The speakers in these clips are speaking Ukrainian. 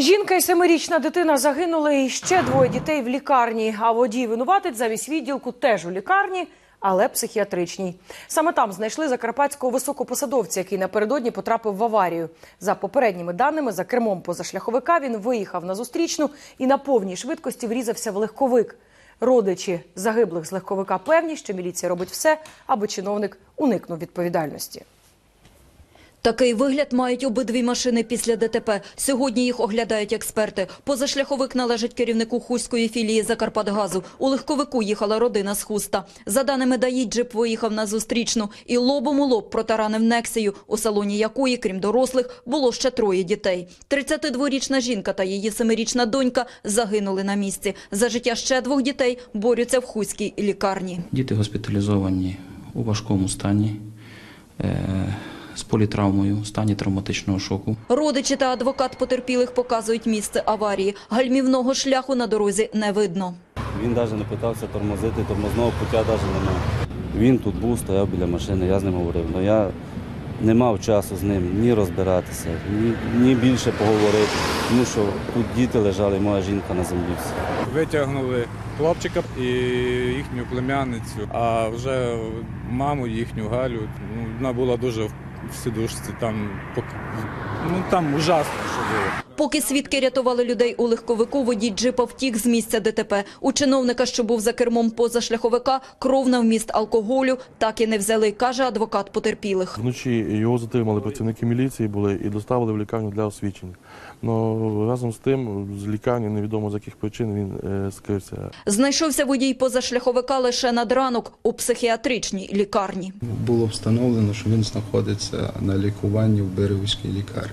Жінка і семирічна дитина загинули, і ще двоє дітей в лікарні. А водій винуватець замість відділку теж у лікарні, але психіатричній. Саме там знайшли закарпатського високопосадовця, який напередодні потрапив в аварію. За попередніми даними, за кермом позашляховика він виїхав на зустрічну і на повній швидкості врізався в легковик. Родичі загиблих з легковика певні, що міліція робить все, аби чиновник уникнув відповідальності. Такий вигляд мають обидві машини після ДТП. Сьогодні їх оглядають експерти. Позашляховик належить керівнику Хуської філії «Закарпатгазу». У легковику їхала родина з Хуста. За даними ДАІ, джип виїхав на зустрічну і лобом у лоб протаранив Нексію, у салоні якої, крім дорослих, було ще троє дітей. 32-річна жінка та її 7-річна донька загинули на місці. За життя ще двох дітей борються в Хуській лікарні. Діти госпіталізовані у важкому стані е, з політравмою, в стані травматичного шоку. Родичі та адвокат потерпілих показують місце аварії. Гальмівного шляху на дорозі не видно. Він навіть не питався тормозити, тормозного пуття навіть немає. Він тут був, стояв біля машини, я з ним говорив. але я не мав часу з ним ні розбиратися, ні, ні більше поговорити, тому що тут діти лежали, моя жінка на землі. Витягнули хлопчика і їхню племянницю, а вже маму їхню Галю. Ну, вона була дуже в сидушці, там, ну, там ужасно, що було. Поки свідки рятували людей у легковику, водій джипа втік з місця ДТП. У чиновника, що був за кермом позашляховика, кров на вміст алкоголю так і не взяли, каже адвокат потерпілих. Вночі його затримали працівники міліції були і доставили в лікарню для освідчення. Но разом з тим з лікарні невідомо з яких причин він е, скрився. Знайшовся водій позашляховика лише над ранок у психіатричній лікарні. Було встановлено, що він знаходиться на лікуванні в Берегівській лікарні.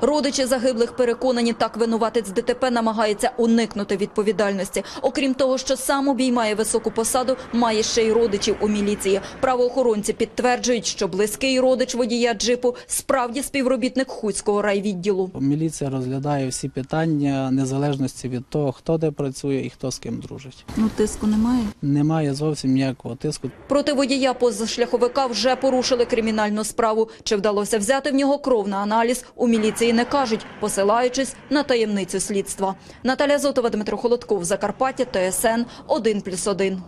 Родичі загиблих переконані, так винуватець ДТП намагається уникнути відповідальності. Окрім того, що сам обіймає високу посаду, має ще й родичів у міліції. Правоохоронці підтверджують, що близький родич водія джипу справді співробітник Хуцького райвідділу. Міліція розглядає всі питання незалежності від того, хто де працює і хто з ким дружить. Ну тиску немає. Немає зовсім ніякого тиску. Проти водія позашляховика вже порушили кримінальну справу. Чи вдалося взяти в нього кров на аналіз, у міліції не кажуть, посилаючись на таємницю слідства. Наталя Зотова, Дмитро Холодков, Закарпаття, ТСН 1+,1.